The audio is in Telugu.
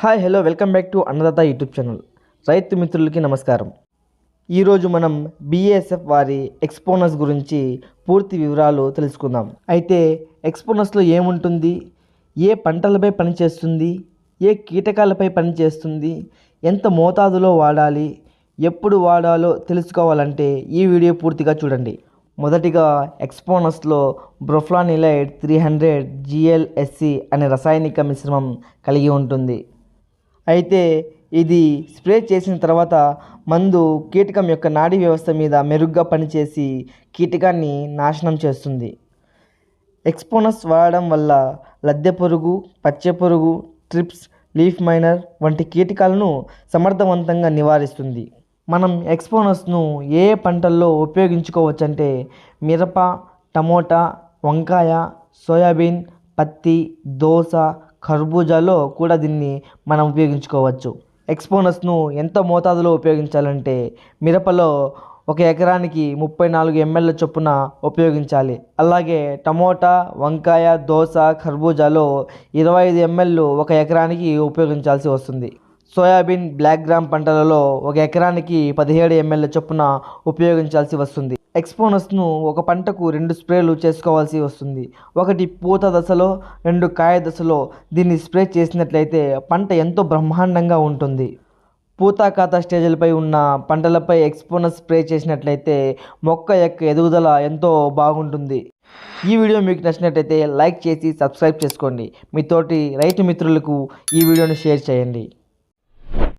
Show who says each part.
Speaker 1: Hi hello welcome back to Annadata YouTube channel రైతు మిత్రులకి నమస్కారం ఈరోజు మనం బీఏఎస్ఎఫ్ వారి ఎక్స్పోనస్ గురించి పూర్తి వివరాలు తెలుసుకుందాం. అయితే ఎక్స్పోనస్లో ఏముంటుంది? ఏ పంటలపై పనిచేస్తుంది? ఏ కీటకాలపై పనిచేస్తుంది? ఎంత మోతాదులో వాడాలి? ఎప్పుడు వాడాలో తెలుసుకోవాలంటే ఈ వీడియో పూర్తిగా చూడండి. మొదటిగా ఎక్స్పోనస్లో బ్రొఫ్లానిలైడ్ త్రీ హండ్రెడ్ జిఎల్ఎస్సి అనే రసాయనిక మిశ్రమం కలిగి ఉంటుంది. అయితే ఇది స్ప్రే చేసిన తర్వాత మందు కీటకం యొక్క నాడీ వ్యవస్థ మీద మెరుగ్గా పనిచేసి కీటకాన్ని నాశనం చేస్తుంది. ఎక్స్పోనస్ వాడడం వల్ల లద్దె పురుగు పచ్చ పురుగు ట్రిప్స్ లీఫ్ మైనర్ వంటి కీటకాలను సమర్థవంతంగా నివారిస్తుంది. మనం ఎక్స్పోనస్ను ఏ పంటల్లో ఉపయోగించుకోవచ్చంటే మిరప టమోటా వంకాయ సోయాబీన్ పత్తి దోశ కర్బూజాలో కూడా దీన్ని మనం ఉపయోగించుకోవచ్చు. ఎక్స్పోనస్ను ఎంత మోతాదులో ఉపయోగించాలంటే మిరపలో ఒక ఎకరానికి ముప్పై నాలుగు ఎంఎల్ చొప్పున ఉపయోగించాలి. అలాగే టమోటా వంకాయ దోస ఖర్బూజాలో ఇరవై ఐదు ఎంఎల్ ఒక ఎకరానికి ఉపయోగించాల్సి వస్తుంది. సోయాబీన్ బ్లాక్ గ్రామ్ పంటలలో ఒక ఎకరానికి పదిహేడు ఎంఎల్ చొప్పున ఉపయోగించాల్సి వస్తుంది. ఎక్స్పోనస్ను ఒక పంటకు రెండు స్ప్రేలు చేసుకోవాల్సి వస్తుంది. ఒకటి పూత దశలో రెండు కాయ దశలో దీన్ని స్ప్రే చేసినట్లయితే పంట ఎంతో బ్రహ్మాండంగా ఉంటుంది. పూత ఖాతా స్టేజ్లపై ఉన్న పంటలపై ఎక్స్పోనస్ స్ప్రే చేసినట్లయితే మొక్క యొక్క ఎదుగుదల ఎంతో బాగుంటుంది. ఈ వీడియో మీకు నచ్చినట్లయితే లైక్ చేసి సబ్స్క్రైబ్ చేసుకోండి. మీ తోటి రైతు మిత్రులకు ఈ వీడియోను షేర్ చేయండి.